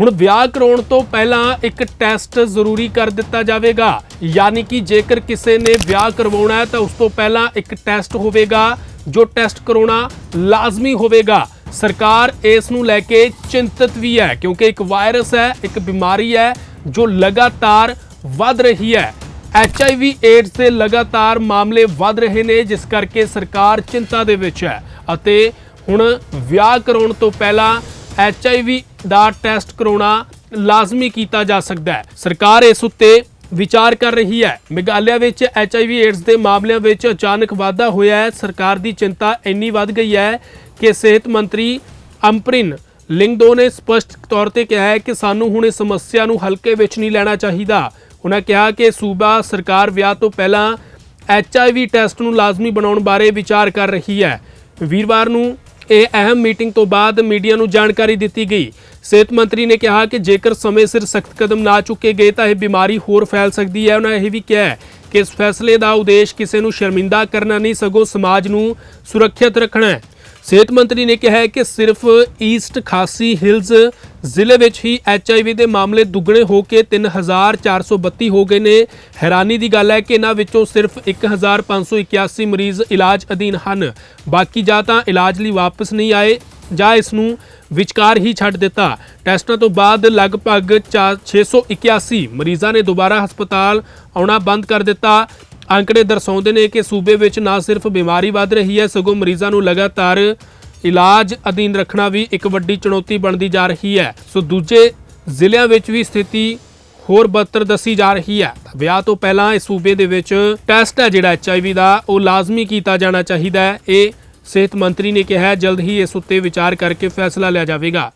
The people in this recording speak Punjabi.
ਹੁਣ ਵਿਆਹ ਕਰਾਉਣ ਤੋਂ ਪਹਿਲਾਂ ਇੱਕ ਟੈਸਟ ਜ਼ਰੂਰੀ ਕਰ ਦਿੱਤਾ ਜਾਵੇਗਾ। ਯਾਨੀ ਕਿ ਜੇਕਰ ਕਿਸੇ ਨੇ ਵਿਆਹ ਕਰਵਾਉਣਾ ਹੈ ਤਾਂ ਉਸ ਤੋਂ ਪਹਿਲਾਂ ਇੱਕ ਟੈਸਟ ਹੋਵੇਗਾ, ਜੋ ਟੈਸਟ ਕਰਾਉਣਾ ਲਾਜ਼ਮੀ ਹੋਵੇਗਾ। ਸਰਕਾਰ ਇਸ ਨੂੰ ਲੈ ਕੇ ਚਿੰਤਤ ਵੀ ਹੈ, ਕਿਉਂਕਿ ਇੱਕ ਵਾਇਰਸ ਹੈ, ਇੱਕ ਬਿਮਾਰੀ ਹੈ, ਜੋ ਲਗਾਤਾਰ ਵੱਧ ਰਹੀ ਹੈ। ਐਚਆਈਵੀ ਏਡਸ ਦੇ ਲਗਾਤਾਰ ਮਾਮਲੇ ਵੱਧ ਰਹੇ ਨੇ, ਜਿਸ ਕਰਕੇ ਸਰਕਾਰ ਚਿੰਤਾ ਦੇ ਵਿੱਚ ਹੈ। ਅਤੇ ਹੁਣ ਵਿਆਹ ਕਰਾਉਣ ਤੋਂ ਪਹਿਲਾਂ ਐਚਆਈਵੀ ਦਾ ਟੈਸਟ ਕਰਾਉਣਾ ਲਾਜ਼ਮੀ ਕੀਤਾ ਜਾ ਸਕਦਾ ਹੈ। ਸਰਕਾਰ ਇਸ ਉੱਤੇ ਵਿਚਾਰ ਕਰ ਰਹੀ ਹੈ। ਮੇਘਾਲਿਆ ਵਿੱਚ ਐਚਆਈਵੀ ਏਡਸ ਦੇ ਮਾਮਲਿਆਂ ਵਿੱਚ ਅਚਾਨਕ ਵਾਧਾ ਹੋਇਆ ਹੈ। ਸਰਕਾਰ ਦੀ ਚਿੰਤਾ ਇੰਨੀ ਵੱਧ ਗਈ ਹੈ ਕਿ ਸਿਹਤ ਮੰਤਰੀ ਅੰਪਰਿਨ ਲਿੰਗਦੋ ਨੇ ਸਪਸ਼ਟ ਤੌਰ ਤੇ ਕਿਹਾ ਹੈ ਕਿ ਸਾਨੂੰ ਹੁਣ ਇਸ ਸਮੱਸਿਆ ਨੂੰ ਹਲਕੇ ਵਿੱਚ ਨਹੀਂ ਲੈਣਾ ਚਾਹੀਦਾ। ਉਹਨਾਂ ਕਿਹਾ ਕਿ ਸੂਬਾ ਸਰਕਾਰ ਵਿਆਹ ਤੋਂ ਪਹਿਲਾਂ ਐਚਆਈਵੀ ਟੈਸਟ ਨੂੰ ਲਾਜ਼ਮੀ ਬਣਾਉਣ ਬਾਰੇ ਵਿਚਾਰ ਕਰ ਰਹੀ ਹੈ। ਵੀਰਵਾਰ ਨੂੰ ਇਹ ਅਹਿਮ ਮੀਟਿੰਗ ਤੋਂ ਬਾਅਦ ਮੀਡੀਆ ਨੂੰ ਜਾਣਕਾਰੀ ਦਿੱਤੀ ਗਈ। ਸਿਹਤ ਮੰਤਰੀ ਨੇ ਕਿਹਾ ਕਿ ਜੇਕਰ ਸਮੇਂ ਸਿਰ ਸਖਤ ਕਦਮ ਨਾ ਚੁੱਕੇ ਗਏ ਤਾਂ ਇਹ ਬਿਮਾਰੀ ਹੋਰ ਫੈਲ ਸਕਦੀ ਹੈ। ਉਹਨਾਂ ਇਹ ਵੀ ਕਿਹਾ ਕਿ ਇਸ ਫੈਸਲੇ ਦਾ ਉਦੇਸ਼ ਕਿਸੇ ਨੂੰ ਸ਼ਰਮਿੰਦਾ ਕਰਨਾ ਨਹੀਂ, ਸਗੋਂ ਸਮਾਜ ਨੂੰ ਸੁਰੱਖਿਅਤ ਰੱਖਣਾ ਹੈ। ਸਿਹਤ ਮੰਤਰੀ ਨੇ ਕਿਹਾ ਕਿ ਸਿਰਫ ਈਸਟ ਖਾਸੀ ਹਿਲਜ਼ ਜ਼ਿਲ੍ਹੇ ਵਿੱਚ ਹੀ ਐਚਆਈਵੀ ਦੇ ਮਾਮਲੇ ਦੁੱਗਣੇ ਹੋ ਕੇ 3432 ਹੋ ਗਏ ਨੇ। ਹੈਰਾਨੀ ਦੀ ਗੱਲ ਹੈ ਕਿ ਇਹਨਾਂ ਵਿੱਚੋਂ ਸਿਰਫ 1581 ਮਰੀਜ਼ ਇਲਾਜ ਅਧੀਨ ਹਨ। ਬਾਕੀ ਜਾਂ ਤਾਂ ਇਲਾਜ ਲਈ ਵਾਪਸ ਨਹੀਂ ਆਏ ਜਾਂ ਇਸ ਨੂੰ ਵਿਚਕਾਰ ਹੀ ਛੱਡ ਦਿੱਤਾ। ਟੈਸਟਾਂ ਤੋਂ ਬਾਅਦ ਲਗਭਗ ਚਾ- 681 ਮਰੀਜ਼ਾਂ ਨੇ ਦੁਬਾਰਾ ਹਸਪਤਾਲ ਆਉਣਾ ਬੰਦ ਕਰ ਦਿੱਤਾ। ਅੰਕੜੇ ਦਰਸਾਉਂਦੇ ਨੇ ਕਿ ਸੂਬੇ ਵਿੱਚ ਨਾ ਸਿਰਫ ਬਿਮਾਰੀ ਵੱਧ ਰਹੀ ਹੈ, ਸਗੋਂ ਮਰੀਜ਼ਾਂ ਨੂੰ ਲਗਾਤਾਰ ਇਲਾਜ ਅਧੀਨ ਰੱਖਣਾ ਵੀ ਇੱਕ ਵੱਡੀ ਚੁਣੌਤੀ ਬਣਦੀ ਜਾ ਰਹੀ ਹੈ। ਸੋ ਦੂਜੇ ਜ਼ਿਲ੍ਹਿਆਂ ਵਿੱਚ ਵੀ ਸਥਿਤੀ ਹੋਰ ਬਦਤਰ ਦੱਸੀ ਜਾ ਰਹੀ ਹੈ। ਵਿਆਹ ਤੋਂ ਪਹਿਲਾਂ ਇਸ ਸੂਬੇ ਦੇ ਵਿੱਚ ਟੈਸਟ ਹੈ ਜਿਹੜਾ ਐਚਆਈਵੀ ਦਾ, ਉਹ ਲਾਜ਼ਮੀ ਕੀਤਾ ਜਾਣਾ ਚਾਹੀਦਾ ਹੈ। ਇਹ ਸਿਹਤ ਮੰਤਰੀ ਨੇ ਕਿਹਾ ਜਲਦ ਹੀ ਇਸ ਉੱਤੇ ਵਿਚਾਰ ਕਰਕੇ ਫੈਸਲਾ ਲਿਆ ਜਾਵੇਗਾ।